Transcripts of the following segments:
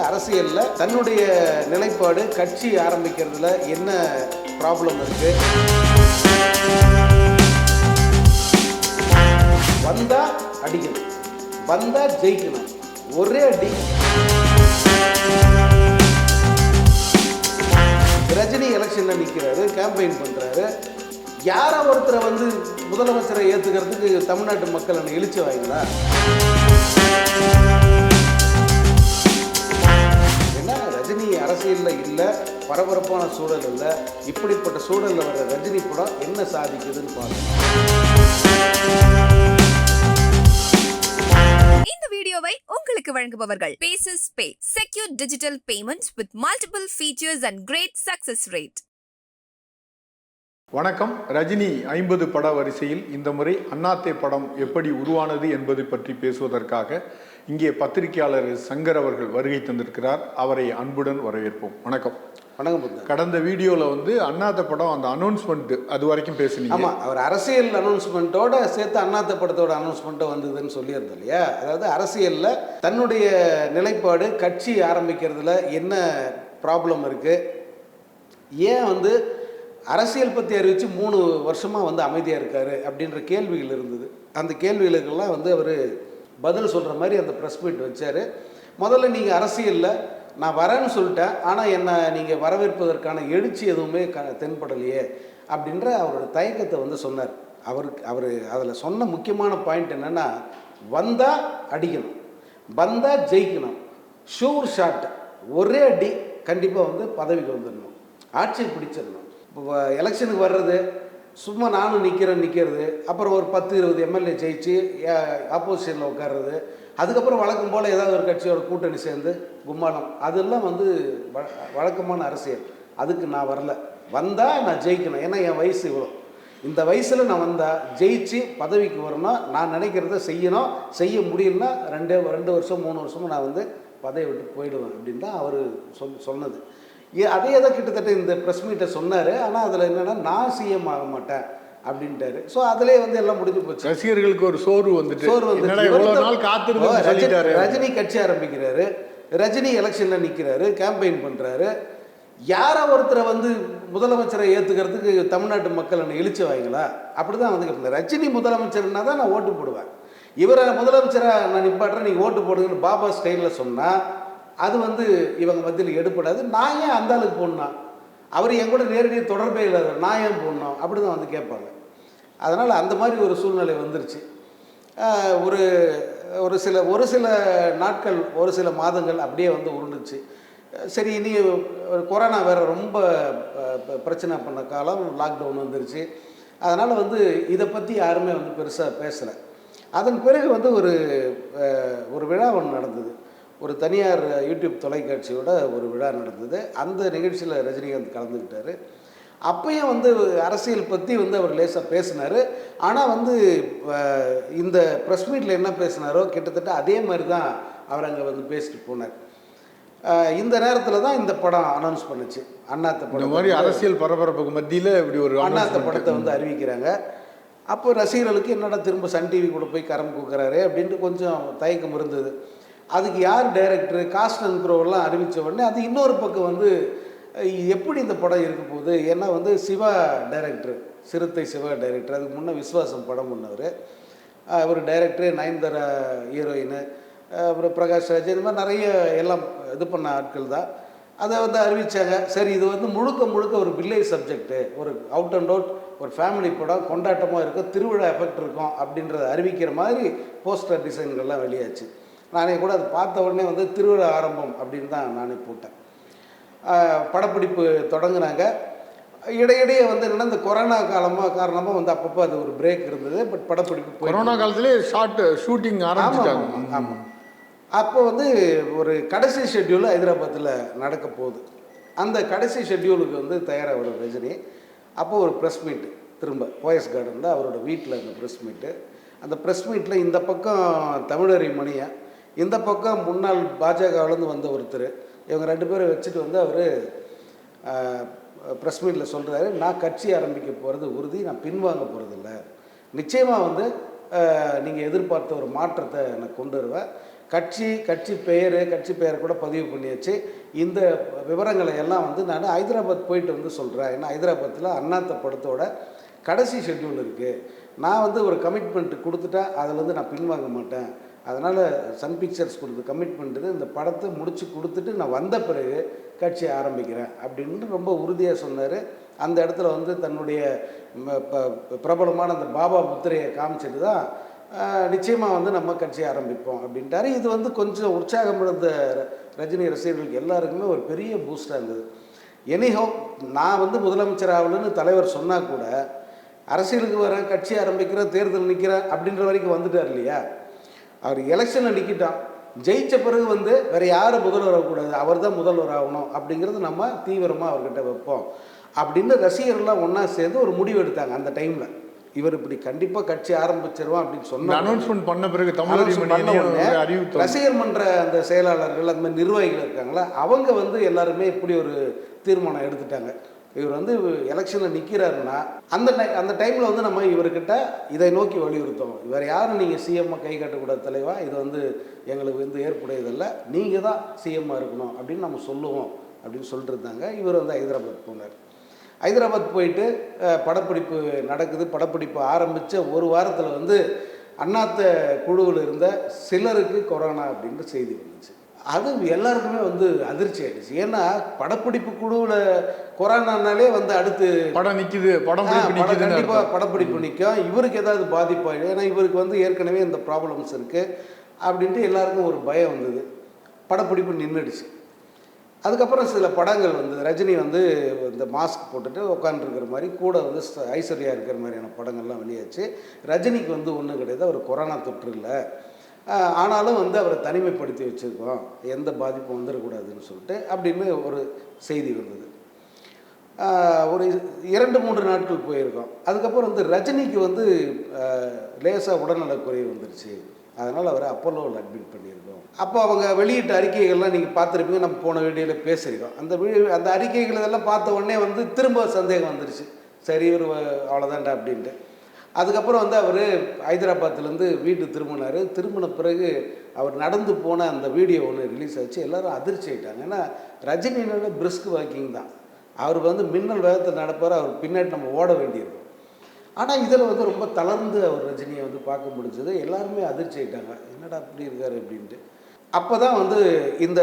அரசியலில் தன்னுடைய நிலைப்பாடு கட்சி ஆரம்பிக்கிறதுல என்ன ப்ராப்ளம் இருக்கு? வந்தா அடிக்கணும். வந்தா ஜெயிக்கணும். ஒரே அடி. ரஜினி எலெக்ஷன்ல நிற்கிறாரு கேம்பெயின் பண்றாரு. யாரோ ஒருத்தரை வந்து முதலமைச்சரை ஏத்துக்கிறதுக்கு தமிழ்நாட்டு மக்கள் என்ன வாங்கினா? அரசியலில் இல்லை பரபரப்பான சூழல் இல்லை இப்படிப்பட்ட சூழலில் வர ரஜினி படம் என்ன சாதிக்குதுன்னு பார்க்கணும் இந்த வீடியோவை உங்களுக்கு வழங்குபவர்கள் paces pay secure digital payments with multiple features and great success rate வணக்கம். ரஜினி ஐம்பது பட வரிசையில் இந்த முறை அண்ணாத்தே படம் எப்படி உருவானது என்பது பற்றி பேசுவதற்காக இங்கே பத்திரிகையாளர் சங்கர் அவர்கள் வருகை தந்திருக்கிறார். அவரை அன்புடன் வரவேற்போம். வணக்கம். வணக்கம் கடந்த வீடியோவில் வந்து அண்ணாத்த படம் அந்த அனௌன்ஸ்மெண்ட் அது வரைக்கும் பேசுனீங்க. ஆமாம் அவர் அரசியல் அனௌன்ஸ்மெண்ட்டோட சேர்த்து அண்ணாத்த படத்தோட அனௌன்ஸ்மெண்ட்டும் வந்ததுன்னு சொல்லியிருந்தோம் இல்லையா? அதாவது அரசியலில் தன்னுடைய நிலைப்பாடு கட்சி ஆரம்பிக்கிறதுல என்ன ப்ராப்ளம் இருக்குது ஏன் வந்து அரசியல் பற்றி அறிவித்து மூணு வருஷமாக வந்து அமைதியாக இருக்கார் அப்படின்ற கேள்விகள் இருந்தது. அந்த கேள்விகளுக்கெல்லாம் வந்து அவர் பதில் சொல்கிற மாதிரி அந்த ப்ரெஸ் மீட் வச்சார். முதல்ல நீங்கள் அரசியலில் நான் வரேன்னு சொல்லிட்டேன் ஆனால் என்னை நீங்கள் வரவேற்பதற்கான எழுச்சி எதுவுமே க தென்படலையே அப்படின்ற அவரோட தயக்கத்தை வந்து சொன்னார். அவருக்கு அவர் அதில் சொன்ன முக்கியமான பாயிண்ட் என்னென்னா வந்தால் அடிக்கணும் வந்தால் ஜெயிக்கணும். ஷூர் ஷாட் ஒரே அடி கண்டிப்பாக வந்து பதவிக்கு வந்துடணும். ஆட்சியை பிடிச்சிடணும். எலெக்ஷனுக்கு வர்றது சும்மா நானும் நிற்கிறேன் நிற்கிறது அப்புறம் ஒரு பத்து இருபது எம்எல்ஏ ஜெயிச்சு ஆப்போசிஷனில் உட்கார்றது அதுக்கப்புறம் வழக்கம் போல் ஏதாவது ஒரு கட்சியோட கூட்டணி சேர்ந்து கும்மாளம். அதெல்லாம் வந்து வழக்கமான அரசியல். அதுக்கு நான் வரல. வந்தால் நான் ஜெயிக்கணும். ஏன்னா என் வயசு இவ்வளோ. இந்த வயசில் நான் வந்தால் ஜெயிச்சு பதவிக்கு வரணும் நான் நினைக்கிறத செய்யணும். செய்ய முடியலன்னா ரெண்டே ரெண்டு வருஷம் மூணு வருஷமும் நான் வந்து பதவி விட்டு போயிடுவேன் அப்படின்னு தான் அவர் சொல் சொன்னது. அதே தான் கிட்டத்தட்ட இந்த ப்ரெஸ் மீட்டை சொன்னார். ஆனால் அதில் என்னென்னா நான் சிஎம் ஆக மாட்டேன் அப்படின்ட்டாரு. ஸோ அதிலே வந்து எல்லாம் முடிஞ்சு போச்சு. ரசிகர்களுக்கு ஒரு சோர்வு வந்துட்டு. சோறு வந்து ரஜினி கட்சி ஆரம்பிக்கிறாரு. ரஜினி எலெக்ஷன்ல நிற்கிறாரு கேம்பெயின் பண்றாரு. யாரோ ஒருத்தரை வந்து முதலமைச்சரை ஏத்துக்கிறதுக்கு தமிழ்நாட்டு மக்கள் என்ன இழிச்சு வாங்களா அப்படிதான் வந்து கேட்பேன். ரஜினி முதலமைச்சர்னா தான் நான் ஓட்டு போடுவேன். இவரை முதலமைச்சரை நான் நிப்பாட்டுறேன் நீங்கள் ஓட்டு போடுங்கன்னு பாபா ஸ்டைலில் சொன்னால் அது வந்து இவங்க மத்தியில் எடுப்படாது நான் ஏன் அந்த ஆளுக்கு போடணும் அவர் என் கூட நேரடியாக தொடர்பே இல்லாத நான் ஏன் போடணும் அப்படி தான் வந்து கேட்பாங்க. அதனால் அந்த மாதிரி ஒரு சூழ்நிலை வந்துருச்சு. ஒரு ஒரு சில ஒரு சில நாட்கள் ஒரு சில மாதங்கள் அப்படியே வந்து உருண்டுச்சு. சரி இனி ஒரு கொரோனா வேறு ரொம்ப ப- பிரச்சனை பண்ண காலம் லாக்டவுன் வந்துருச்சு. அதனால் வந்து இதை பற்றி யாருமே வந்து பெருசாக பேசலை. அதன் பிறகு வந்து ஒரு ஒரு விழா ஒன்று நடந்தது. ஒரு தனியார் யூடியூப் தொலைக்காட்சியோட ஒரு விழா நடந்தது. அந்த நிகழ்ச்சியில் ரஜினிகாந்த் கலந்துக்கிட்டாரு. அப்பயும் வந்து அரசியல் பற்றி வந்து அவர் லேசாக பேசினார். ஆனால் வந்து இந்த ப்ரெஸ் மீட்டில் என்ன பேசினாரோ கிட்டத்தட்ட அதே மாதிரி தான் அவர் அங்கே வந்து பேசிட்டு போனார். இந்த நேரத்தில் தான் இந்த படம் அனௌன்ஸ் பண்ணுச்சு. அண்ணாத்த படம் மாதிரி அரசியல் பரபரப்புக்கு மத்தியில இப்படி ஒரு அண்ணாத்த. படத்தை வந்து அறிவிக்கிறாங்க. அப்போ ரசிகர்களுக்கு என்னடா திரும்ப சன் டிவி கூட போய் கரம் கொடுக்குறாரு அப்படின்ட்டு கொஞ்சம் தயக்கம் இருந்தது. அதுக்கு யார் டைரக்டர் காஸ்ட் அண்ட் அறிவித்த உடனே அது இன்னொரு பக்கம் வந்து எப்படி இந்த படம் இருக்க போகுது? ஏன்னா வந்து சிவா டைரக்டர் சிறுத்தை சிவா டைரக்டர் அதுக்கு முன்னே விஸ்வாசம் படம் பண்ணவர். அவர் டைரக்டரு நயன்தாரா ஹீரோயின் அப்புறம் பிரகாஷ் ராஜ் இந்த மாதிரி நிறைய எல்லாம் இது பண்ண ஆட்கள் தான். அதை வந்து அறிவித்தாங்க சரி இது வந்து முழுக்க முழுக்க ஒரு வில்லேஜ் சப்ஜெக்ட்டு ஒரு அவுட் அண்ட் அவுட் ஒரு ஃபேமிலி படம் கொண்டாட்டமாக இருக்கும் திருவிழா எஃபெக்ட் இருக்கும் அப்படின்றத அறிவிக்கிற மாதிரி போஸ்டர் டிசைன்கள்லாம் வெளியாச்சு. நானே கூட அதை பார்த்த உடனே வந்து திருவிழா ஆரம்பம் அப்படின்னு தான் நானே போட்டேன். படப்பிடிப்பு தொடங்குனாங்க. இடையிடையே வந்து என்னன்னா இந்த கொரோனா காலமாக காரணமாக வந்து அப்பப்போ அது ஒரு பிரேக் இருந்தது பட் படப்பிடிப்பு கொரோனா காலத்திலே ஷார்ட் ஷூட்டிங் ஆரம்பிச்சிட்டாங்க. ஆமாம் அப்போ வந்து ஒரு கடைசி ஷெட்யூல் ஹைதராபாத்தில் நடக்க போகுது. அந்த கடைசி ஷெட்யூலுக்கு வந்து தயாராக வரும் ரஜினி. அப்போ ஒரு ப்ரெஸ் மீட் திரும்ப போயஸ் கார்டன் தான் அவரோட வீட்டில் அந்த ப்ரெஸ் மீட்டு அந்த ப்ரெஸ் மீட்டில் இந்த பக்கம் தமிழறி மணியன் இந்த பக்கம் முன்னாள் பாஜகவிலேருந்து வந்த ஒருத்தர். இவங்க ரெண்டு பேரும் வச்சுட்டு வந்து அவர் ப்ரெஸ் மீட்டில் சொல்கிறாரு நான் கட்சி ஆரம்பிக்க போகிறது உறுதி நான் பின்வாங்க போகிறதில்ல நிச்சயமாக வந்து நீங்கள் எதிர்பார்த்த ஒரு மாற்றத்தை நான் கொண்டு வருவேன் கட்சி கட்சி பெயர் கட்சி பெயர் கூட பதிவு பண்ணியாச்சு. இந்த விவரங்களை எல்லாம் வந்து நான் ஹைதராபாத் போயிட்டு வந்து சொல்கிறேன் ஏன்னா ஹைதராபாத்தில் அண்ணாத்த படத்தோட கடைசி ஷெட்யூல் இருக்குது நான் வந்து ஒரு கமிட்மெண்ட் கொடுத்துட்டா வந்து நான் பின்வாங்க மாட்டேன். அதனால் சன் பிக்சர்ஸ் கொடுத்த கமிட்மெண்ட்டு இந்த படத்தை முடித்து கொடுத்துட்டு நான் வந்த பிறகு கட்சி ஆரம்பிக்கிறேன் அப்படின்னு ரொம்ப உறுதியாக சொன்னார். அந்த இடத்துல வந்து தன்னுடைய ப- பிரபலமான அந்த பாபா முத்திரையை காமிச்சிட்டு தான் நிச்சயமாக வந்து நம்ம கட்சி ஆரம்பிப்போம் அப்படின்ட்டாரு. இது வந்து கொஞ்சம் உற்சாகம் இருந்த ரஜினி ரசிகர்களுக்கு எல்லாருக்குமே ஒரு பெரிய பூஸ்டாக இருந்தது. எனிஹோ நான் வந்து முதலமைச்சர் ஆகலன்னு தலைவர் சொன்னால் கூட அரசியலுக்கு வரேன் கட்சி ஆரம்பிக்கிறேன் தேர்தல் நிற்கிறேன் அப்படின்ற வரைக்கும் வந்துட்டார் இல்லையா? அவர் எலெக்ஷனில் நிற்கிட்டான் ஜெயிச்ச பிறகு வந்து வேற யாரும் முதல்வர் ஆகக்கூடாது? அவர் தான் முதல்வர் ஆகணும். அப்படிங்கிறது நம்ம தீவிரமாக அவர்கிட்ட வைப்போம். அப்படின்னு ரசிகர்கள்லாம் ஒன்றா சேர்ந்து ஒரு முடிவு எடுத்தாங்க அந்த டைமில் இவர் இப்படி கண்டிப்பாக கட்சி ஆரம்பிச்சிருவான் அப்படின்னு சொன்னாங்க அனௌன்ஸ்மெண்ட் பண்ண பிறகு அறிவித்தோம் ரசிகர் மன்ற அந்த செயலாளர்கள் அந்த மாதிரி நிர்வாகிகள் இருக்காங்களா? அவங்க வந்து எல்லாருமே இப்படி ஒரு தீர்மானம் எடுத்துட்டாங்க. இவர் வந்து எலெக்ஷனில் நிற்கிறாருன்னா அந்த டை- அந்த டைமில் வந்து நம்ம இவர்கிட்ட இதை நோக்கி வலியுறுத்தோம் இவர் யாரும் நீங்கள் சிஎம்மை கை கட்டக்கூடாத தலைவா? இது வந்து எங்களுக்கு வந்து ஏற்புடையதில்லை. நீங்கள் தான் சிஎம்மாக இருக்கணும் அப்படின்னு நம்ம சொல்லுவோம் அப்படின்னு சொல்லிட்டு இருந்தாங்க இவர் வந்து ஹைதராபாத் போனார். ஹைதராபாத் போயிட்டு படப்பிடிப்பு நடக்குது. படப்பிடிப்பு ஆரம்பித்த ஒரு வாரத்தில் வந்து அண்ணாத்த குழுவில் இருந்த சிலருக்கு கொரோனா அப்படின்ற செய்தி வந்துச்சு. அது எல்லாருக்குமே வந்து அதிர்ச்சி ஆயிடுச்சு. ஏன்னா படப்பிடிப்பு குழுவில் கொரோனானாலே வந்து அடுத்து படம் நிக்குது படம் கண்டிப்பாக. படப்பிடிப்பு நிற்கும் இவருக்கு ஏதாவது பாதிப்பாயிடும் ஏன்னா இவருக்கு வந்து ஏற்கனவே இந்த ப்ராப்ளம்ஸ் இருக்குது அப்படின்ட்டு எல்லாருக்கும் ஒரு பயம் வந்தது. படப்பிடிப்பு நின்றுடுச்சு அதுக்கப்புறம் சில படங்கள் வந்து ரஜினி வந்து இந்த மாஸ்க் போட்டுட்டு உட்காந்துருக்கிற மாதிரி கூட வந்து ஐஸ்வர்யா இருக்கிற மாதிரியான படங்கள்லாம் வெளியாச்சு. ரஜினிக்கு வந்து ஒன்றும் கிடையாது அவர் கொரோனா தொற்று இல்லை. ஆனாலும் வந்து அவரை தனிமைப்படுத்தி வச்சுருக்கோம். எந்த பாதிப்பும் வந்துடக்கூடாதுன்னு சொல்லிட்டு அப்படின்னு ஒரு செய்தி வந்தது. ஒரு இரண்டு மூன்று நாட்கள் போயிருக்கோம். அதுக்கப்புறம் வந்து ரஜினிக்கு வந்து லேசாக உடல்நலக்குறைவு வந்துருச்சு. அதனால் அவரை அப்போலோவில் அட்மிட் பண்ணியிருக்கோம். அப்போ அவங்க வெளியிட்ட அறிக்கைகள்லாம் நீங்கள் பார்த்துருப்பீங்க. நம்ம போன வீடியோவில் பேசியிருக்கோம். அந்த அந்த அறிக்கைகள் இதெல்லாம் பார்த்த உடனே வந்து திரும்ப சந்தேகம் வந்துருச்சு. சரி இவர் அவ்வளோதான்டா அப்படின்ட்டு. அதுக்கப்புறம் வந்து அவர் ஹைதராபாத்லேருந்து வீட்டு திரும்பினார். திரும்பின பிறகு அவர் நடந்து போன அந்த வீடியோ ஒன்று ரிலீஸ் ஆச்சு. எல்லாரும் அதிர்ச்சி ஆயிட்டாங்க. ஏன்னா ரஜினியோட பிரிஸ்க் வாக்கிங் தான். அவர் வந்து மின்னல் வேகத்தில் நடப்பார். அவர் பின்னாடி நம்ம ஓட வேண்டியிருக்கும். ஆனால் இதில் வந்து ரொம்ப தளர்ந்து அவர் ரஜினியை வந்து பார்க்க முடிஞ்சது. எல்லாருமே அதிர்ச்சி ஆயிட்டாங்க. என்னடா அப்படி இருக்கார் அப்படின்ட்டு. அப்போ தான் வந்து இந்த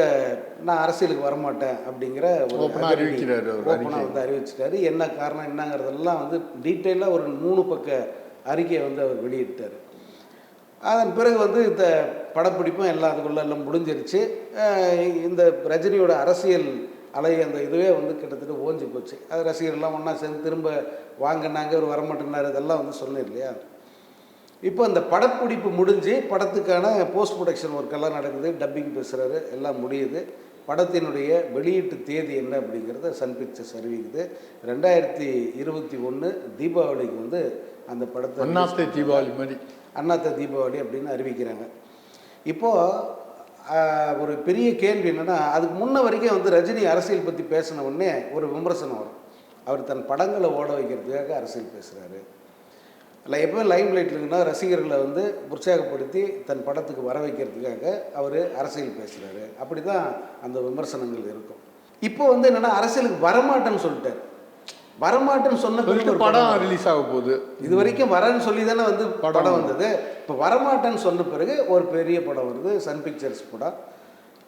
நான் அரசியலுக்கு வரமாட்டேன் அப்படிங்கிற ஒரு ஓப்பனாக. வந்து அறிவிச்சிட்டாரு. என்ன காரணம் என்னங்கிறதெல்லாம் வந்து டீட்டெயிலாக ஒரு மூணு பக்க அறிக்கையை வந்து அவர் வெளியிட்டார். அதன் பிறகு வந்து இந்த படப்பிடிப்பும் எல்லாம் அதுக்குள்ள எல்லாம் முடிஞ்சிருச்சு. இந்த ரஜினியோட அரசியல் அலை அந்த இதுவே வந்து கிட்டத்தட்ட ஓஞ்சி போச்சு. அது ரசிகர்லாம் ஒன்றா சேர்ந்து திரும்ப வாங்கினாங்க ஒரு வரமாட்டேனார் இதெல்லாம் வந்து சொன்னேன் இல்லையா? இப்போ இந்த படப்பிடிப்பு முடிஞ்சு படத்துக்கான போஸ்ட் ப்ரொடக்ஷன் ஒர்க் எல்லாம் நடக்குது டப்பிங் பேசுகிறாரு எல்லாம் முடியுது. படத்தினுடைய வெளியீட்டு தேதி என்ன அப்படிங்கிறத சன் பிக்சர்ஸ் அறிவிக்குது. ரெண்டாயிரத்தி இருபத்தி ஒன்று தீபாவளிக்கு வந்து அந்த படத்தை அண்ணாத்தை தீபாவளி மாதிரி. அண்ணாத்த தீபாவளி அப்படின்னு அறிவிக்கிறாங்க. இப்போது ஒரு பெரிய கேள்வி என்னென்னா அதுக்கு முன்ன வரைக்கும் வந்து ரஜினி அரசியல் பற்றி பேசின உடனே ஒரு விமர்சனம் வரும். அவர் தன் படங்களை ஓட வைக்கிறதுக்காக அரசியல் பேசுகிறாரு இல்லை எப்போ லைம் லைட்டில் இருக்குன்னா ரசிகர்களை வந்து உற்சாகப்படுத்தி தன் படத்துக்கு வர வைக்கிறதுக்காக அவர் அரசியல் பேசுகிறாரு அப்படி தான் அந்த விமர்சனங்கள் இருக்கும். இப்போ வந்து என்னென்னா அரசியலுக்கு வரமாட்டேன்னு சொல்லிட்டாரு. வரமாட்டேன்னு சொன்ன பிறகு படம். ரிலீஸ் ஆக போகுது. இது வரைக்கும் வரேன்னு சொல்லி தானே வந்து படம் படம் வந்தது. இப்போ வரமாட்டேன்னு சொன்ன பிறகு ஒரு பெரிய படம் வருது சன் பிக்சர்ஸ் படம்.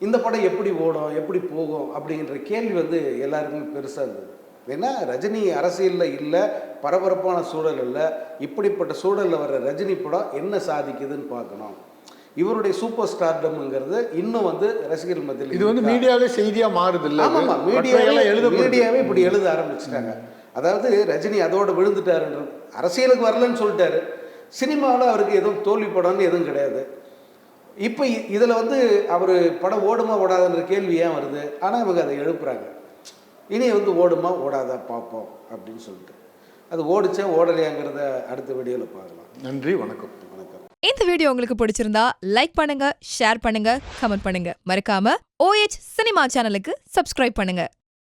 இந்த படம் எப்படி ஓடும் எப்படி போகும் அப்படிங்கிற கேள்வி வந்து எல்லாருக்குமே பெருசாக இருந்தது. ஏன்னா ரஜினி அரசியலில் இல்லை பரபரப்பான சூழல் இல்லை இப்படிப்பட்ட சூழலில் வர ரஜினி படம் என்ன சாதிக்குதுன்னு பார்க்கணும் இவருடைய சூப்பர் ஸ்டார்டம்ங்கிறது இன்னும் வந்து ரசிகர்கள் மத்தியில் இது வந்து? மீடியாவே செய்தியா மாறுது இல்ல ஆமாம் அது? மீடியாவே மற்றவையெல்லாம் எழுதப்படுது. மீடியாவே இப்படி எழுத ஆரம்பிச்சிட்டாங்க அதாவது ரஜினி அதோட விழுந்துட்டாருன்ற அரசியலுக்கு வரலன்னு சொல்லிட்டாரு சினிமாவில் அவருக்கு எதுவும் தோல்வி படம்னு எதுவும் கிடையாது இப்போ இதில் வந்து அவர் படம் ஓடுமா ஓடாதுன்ற கேள்வி ஏன் வருது ஆனால் இவங்க அதை எழுப்புறாங்க இனி வந்து ஓடுமா? ஓடாதா பார்ப்போம் அப்படின்னு சொல்லிட்டு. அது ஓடிச்சா ஓடலையாங்கிறத அடுத்த வீடியோவில் பார்க்கலாம். நன்றி வணக்கம். வணக்கம். இந்த வீடியோ உங்களுக்கு பிடிச்சிருந்தா லைக் பண்ணுங்க ஷேர் பண்ணுங்க கமெண்ட் பண்ணுங்க. மறக்காம OH சினிமா சேனலுக்கு சப்ஸ்கிரைப் பண்ணுங்க.